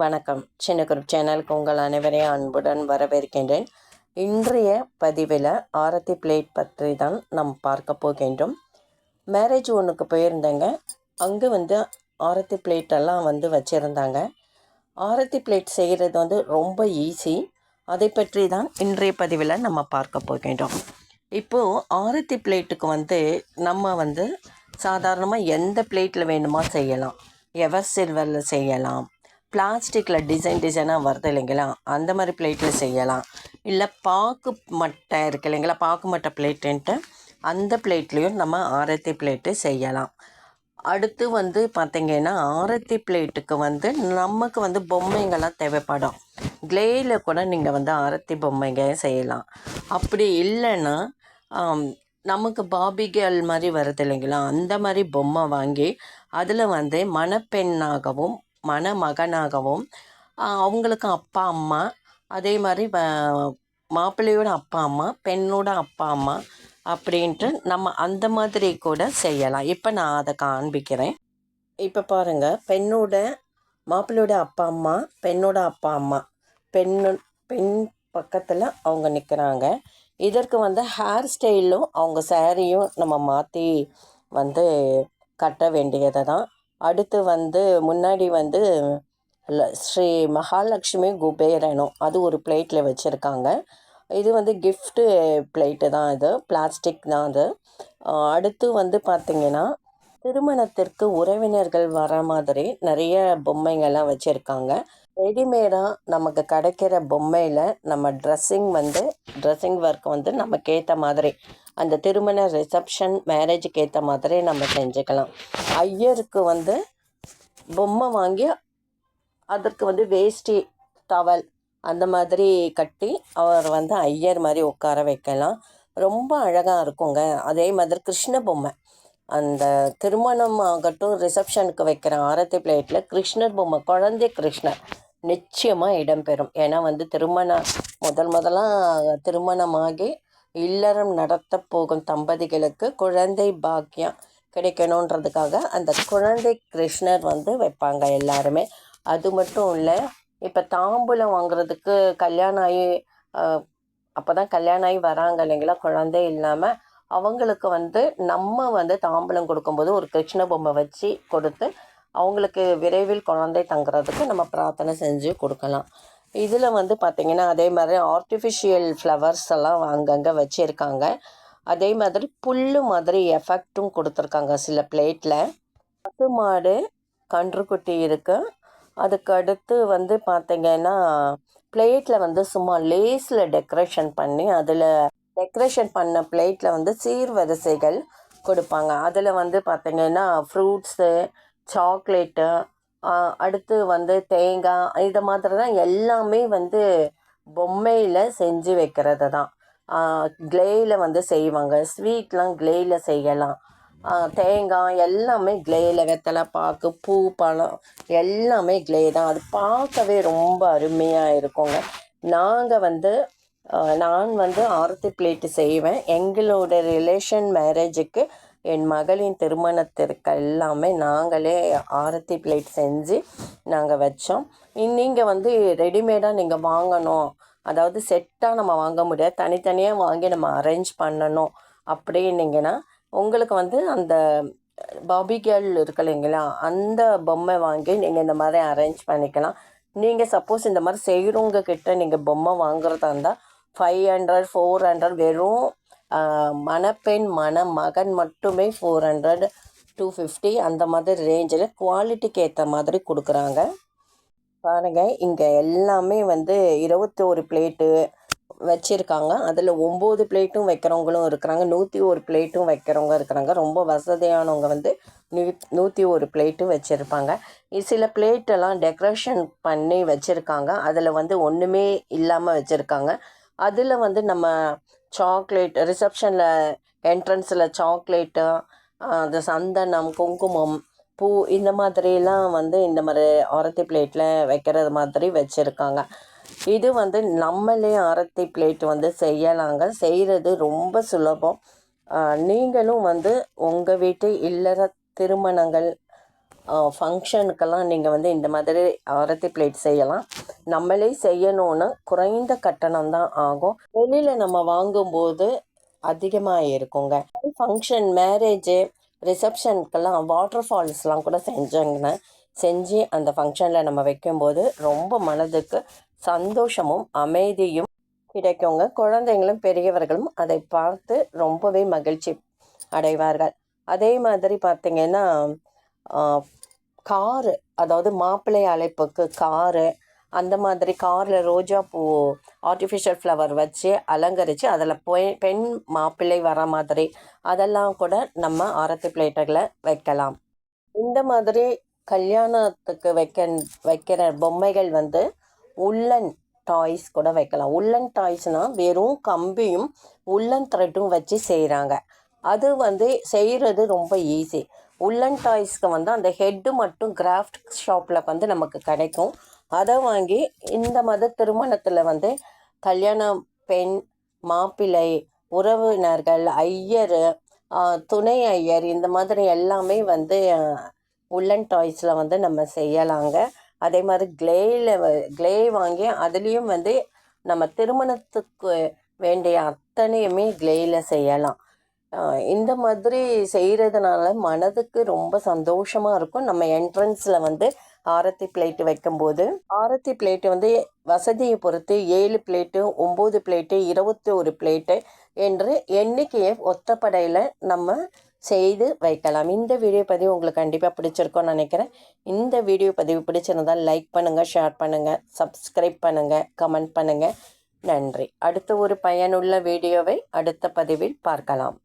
வணக்கம். சின்ன குரூப் சேனலுக்கு உங்கள் அனைவரையும் அன்புடன் வரவேற்கின்றேன். இன்றைய பதிவில் ஆரத்தி பிளேட் பற்றி தான் நாம் பார்க்க போகின்றோம். மேரேஜ் ஒன்றுக்கு போயிருந்தேங்க. அங்கே வந்து ஆரத்தி பிளேட்டெல்லாம் வந்து வச்சுருந்தாங்க. ஆரத்தி பிளேட் செய்கிறது வந்து ரொம்ப ஈஸி. அதை பற்றி தான் இன்றைய பதிவில் நம்ம பார்க்க போகின்றோம். இப்போது ஆரத்தி பிளேட்டுக்கு வந்து நம்ம வந்து சாதாரணமாக எந்த பிளேட்டில் வேணுமோ செய்யலாம். எவர் சில்வரில் செய்யலாம். பிளாஸ்டிக்கில் டிசைன் டிசைனாக வருது இல்லைங்களா? அந்த மாதிரி பிளேட்டில் செய்யலாம். இல்லை பாக்கு மட்டை இருக்கு இல்லைங்களா? பாக்கு மட்டை பிளேட்டுன்ட்டு அந்த பிளேட்லேயும் நம்ம ஆரத்தி பிளேட்டு செய்யலாம். அடுத்து வந்து பார்த்திங்கன்னா ஆரத்தி பிளேட்டுக்கு வந்து நமக்கு வந்து பொம்மைங்கள்லாம் தேவைப்படும். க்ளேயில் கூட நீங்கள் வந்து ஆரத்தி பொம்மைங்க செய்யலாம். அப்படி இல்லைன்னா நமக்கு பாபிகள் மாதிரி வருது இல்லைங்களா? அந்த மாதிரி பொம்மை வாங்கி அதில் வந்து மணப்பெண்ணாகவும் மணமகனாகவும் அவங்களுக்கு அப்பா அம்மா. அதே மாதிரி வ- மாப்பிள்ளையோட அப்பா அம்மா பெண்ணோட அப்பா அம்மா அப்படின்ட்டு நம்ம அந்த மாதிரி கூட செய்யலாம். இப்போ நான் அதை காண்பிக்கிறேன். இப்போ பாருங்க பெண்ணோட மாப்பிள்ளையோட அப்பா அம்மா பெண்ணோட அப்பா அம்மா பெண்ணு பெண் பக்கத்தில் அவங்க நிற்கிறாங்க இதற்கு வந்து ஹேர் ஸ்டைலும் அவங்க சேரீயும் நம்ம மாற்றி வந்து கட்ட வேண்டியது தான் அடுத்து வந்து முன்னாடி வந்து ஸ்ரீ மகாலட்சுமி குபேரனும் அது ஒரு பிளேட்டில் வச்சுருக்காங்க. இது வந்து கிஃப்ட்டு பிளேட்டு தான் இது பிளாஸ்டிக் தான் அது. அடுத்து வந்து பார்த்திங்கன்னா திருமணத்திற்கு உறவினர்கள் வர மாதிரி நிறைய பொம்மைங்கள்லாம் வச்சுருக்காங்க. ரெடிமேடாக நமக்கு கிடைக்கிற பொம்மையில் நம்ம ட்ரெஸ்ஸிங் வந்து ட்ரெஸ்ஸிங் ஒர்க் வந்து நமக்கு ஏற்ற மாதிரி அந்த திருமண ரிசப்ஷன் மேரேஜுக்கு ஏற்ற மாதிரி நம்ம செஞ்சுக்கலாம். ஐயருக்கு வந்து பொம்மை வாங்கி அதற்கு வந்து வேஷ்டி டவல் அந்த மாதிரி கட்டி அவர் வந்து ஐயர் மாதிரி உட்கார வைக்கலாம். ரொம்ப அழகாக இருக்குங்க. அதே மாதிரி கிருஷ்ண பொம்மை. அந்த திருமணம் ஆகட்டும் ரிசப்ஷனுக்கு வைக்கிற ஆரத்தி பிளேட்டில் கிருஷ்ணர் பொம்மை குழந்தை கிருஷ்ணர் நிச்சயமாக இடம்பெறும் ஏன்னா வந்து திருமணம் முதல் முதலாக திருமணமாகி இல்லறம் நடத்த போகும் தம்பதிகளுக்கு குழந்தை பாக்கியம் கிடைக்கணுன்றதுக்காக அந்த குழந்தை கிருஷ்ணர் வந்து வைப்பாங்க எல்லாருமே. அது மட்டும் இல்லை இப்போ தாம்பூலம் வாங்குறதுக்கு கல்யாணம் ஆகி அப்போ தான் கல்யாணம் ஆகி வராங்க இல்லைங்களா? குழந்தை இல்லாமல் அவங்களுக்கு வந்து நம்ம வந்து தாம்பலம் கொடுக்கும்போது ஒரு கிருஷ்ண பொம்மை வச்சு கொடுத்து அவங்களுக்கு விரைவில் குழந்தை தங்குறதுக்கு நம்ம பிரார்த்தனை செஞ்சு கொடுக்கலாம். இதில் வந்து பார்த்திங்கன்னா அதே மாதிரி ஆர்டிஃபிஷியல் ஃப்ளவர்ஸ் எல்லாம் அங்கங்கே வச்சுருக்காங்க. அதே மாதிரி புல்லு மாதிரி எஃபெக்ட்டும் கொடுத்துருக்காங்க சில பிளேட்டில் பசுமாடு கன்றுக்குட்டி இருக்குது அதுக்கு அடுத்து வந்து பார்த்திங்கன்னா பிளேட்டில் வந்து சும்மா லேஸில் டெக்கரேஷன் பண்ணி அதில் டெக்கரேஷன் பண்ண பிளேட்டில் வந்து சீர்வரிசைகள் கொடுப்பாங்க. அதில் வந்து பார்த்தீங்கன்னா ஃப்ரூட்ஸு சாக்லேட்டு அடுத்து வந்து தேங்காய் இது மாதிரி தான் எல்லாமே வந்து பொம்மையில் செஞ்சு வைக்கிறது தான் கிளேயில் வந்து செய்வாங்க. ஸ்வீட்லாம் கிளேயில் செய்யலாம். தேங்காய் எல்லாமே கிளேயில் வெத்தலை பாக்கு பூ பழம் எல்லாமே க்ளே தான் அது பார்க்கவே ரொம்ப அருமையாக இருக்குங்க. நாங்கள் வந்து நான் வந்து ஆரத்தி பிளேட்டு செய்வேன். எங்களோட ரிலேஷன் மேரேஜுக்கு என் மகளின் திருமணத்திற்கு எல்லாமே நாங்களே ஆரத்தி பிளேட் செஞ்சு நாங்கள் வச்சோம். நீங்கள் வந்து ரெடிமேடாக நீங்கள் வாங்கணும். அதாவது செட்டாக நம்ம வாங்க முடியாது. தனித்தனியாக வாங்கி நம்ம அரேஞ்ச் பண்ணணும் அப்படின்னீங்கன்னா உங்களுக்கு வந்து அந்த பாபிகேள் இருக்கு இல்லைங்களா அந்த பொம்மை வாங்கி நீங்கள் இந்த மாதிரி அரேஞ்ச் பண்ணிக்கலாம். நீங்கள் சப்போஸ் இந்த மாதிரி செய்கிறவங்க கிட்ட நீங்கள் பொம்மை வாங்குறதா இருந்தால் ஃபைவ் ஹண்ட்ரட் ஃபோர் ஹண்ட்ரட் வெறும் மணப்பெண் மணமகன் மட்டுமே ஃபோர் ஹண்ட்ரட் டூ ஃபிஃப்டி அந்த மாதிரி ரேஞ்சில் குவாலிட்டிக்கு ஏற்ற மாதிரி கொடுக்குறாங்க. பாருங்கள் இங்கே எல்லாமே வந்து இருபத்தோரு பிளேட்டு வச்சுருக்காங்க. அதில் ஒம்பது பிளேட்டும் வைக்கிறவங்களும் இருக்கிறாங்க. நூற்றி ஒரு பிளேட்டும் வைக்கிறவங்க இருக்கிறாங்க. ரொம்ப வசதியானவங்க வந்து நூ நூற்றி ஒரு பிளேட்டும் வச்சுருப்பாங்க. சில பிளேட்டெல்லாம் டெக்கரேஷன் பண்ணி வச்சுருக்காங்க. அதில் வந்து ஒன்றுமே இல்லாமல் வச்சுருக்காங்க. அதில் வந்து நம்ம சாக்லேட் ரிசப்ஷனில் என்ட்ரன்ஸில் சாக்லேட்டு அந்த சந்தனம் குங்குமம் பூ இந்த மாதிரிலாம் வந்து இந்த மாதிரி ஆரத்தி பிளேட்டில் வைக்கிறது மாதிரி வச்சுருக்காங்க. இது வந்து நம்மளே ஆரத்தி பிளேட் வந்து செய்யலாங்க. செய்கிறது ரொம்ப சுலபம். நீங்களும் வந்து உங்கள் வீட்டு இல்லற திருமணங்கள் ஃபங்க்ஷனுக்கெல்லாம் நீங்கள் வந்து இந்த மாதிரி ஆரத்தி பிளேட் செய்யலாம். நம்மளே செய்யணும்னு குறைந்த கட்டணம் தான் ஆகும். வெளியில் நம்ம வாங்கும்போது அதிகமாக இருக்குங்க. ஃபங்க்ஷன் மேரேஜு ரிசப்ஷனுக்கெல்லாம் வாட்டர் ஃபால்ஸ்லாம் கூட செஞ்சாங்கன்னா செஞ்சு அந்த ஃபங்க்ஷனில் நம்ம வைக்கும்போது ரொம்ப மனதுக்கு சந்தோஷமும் அமைதியும் கிடைக்குங்க. குழந்தைங்களும் பெரியவர்களும் அதை பார்த்து ரொம்பவே மகிழ்ச்சி அடைவார்கள். அதே மாதிரி பார்த்திங்கன்னா காரு அதாவது மாப்பிள்ளை அழைப்புக்கு காரு அந்த மாதிரி காரில் ரோஜா பூ ஆர்டிஃபிஷியல் ஃப்ளவர் வச்சு அலங்கரித்து அதில் போய் பெண் மாப்பிள்ளை வர மாதிரி அதெல்லாம் கூட நம்ம ஆரத்தி பிளேட்டுகளை வைக்கலாம். இந்த மாதிரி கல்யாணத்துக்கு வைக்க வைக்கிற பொம்மைகள் வந்து உள்ளன் டாய்ஸ் கூட வைக்கலாம். உள்ளன் டாய்ஸ்னால் வெறும் கம்பியும் உள்ளன் த்ரெட்டும் வச்சு செய்கிறாங்க அது வந்து செய்கிறது ரொம்ப ஈஸி உள்ளன் டாய்ஸ்க்கு வந்து அந்த ஹெட்டு மட்டும் கிராஃப்ட் ஷாப்பில் வந்து நமக்கு கிடைக்கும். அதை வாங்கி இந்த மத திருமணத்தில் வந்து கல்யாணம் பெண் மாப்பிள்ளை உறவினர்கள் ஐயர் துணை ஐயர் இந்த மாதிரி எல்லாமே வந்து உள்ளன் டாய்ஸில் வந்து நம்ம செய்யலாங்க. அதே மாதிரி க்ளேயில் க்ளே வாங்கி அதுலேயும் வந்து நம்ம திருமணத்துக்கு வேண்டிய அத்தனையுமே க்ளேயில் செய்யலாம். இந்த மாதிரி செய்கிறதுனால மனதுக்கு ரொம்ப சந்தோஷமாக இருக்கும். நம்ம என்ட்ரன்ஸில் வந்து ஆரத்தி பிளேட்டு வைக்கும்போது. ஆரத்தி பிளேட்டு வந்து வசதியை பொறுத்து ஏழு பிளேட்டு ஒம்பது பிளேட்டு இருபத்தி ஒரு பிளேட்டு என்று எண்ணிக்கையை ஒத்தப்படையில் நம்ம செய்து வைக்கலாம். இந்த வீடியோ பதிவு உங்களுக்கு கண்டிப்பாக பிடிச்சிருக்கோன்னு நினைக்கிறேன். இந்த வீடியோ பதிவு பிடிச்சிருந்தால் லைக் பண்ணுங்கள் ஷேர் பண்ணுங்கள் சப்ஸ்கிரைப் பண்ணுங்கள் கமெண்ட் பண்ணுங்கள் நன்றி. அடுத்த ஒரு பயனுள்ள வீடியோவை அடுத்த பதிவில் பார்க்கலாம்.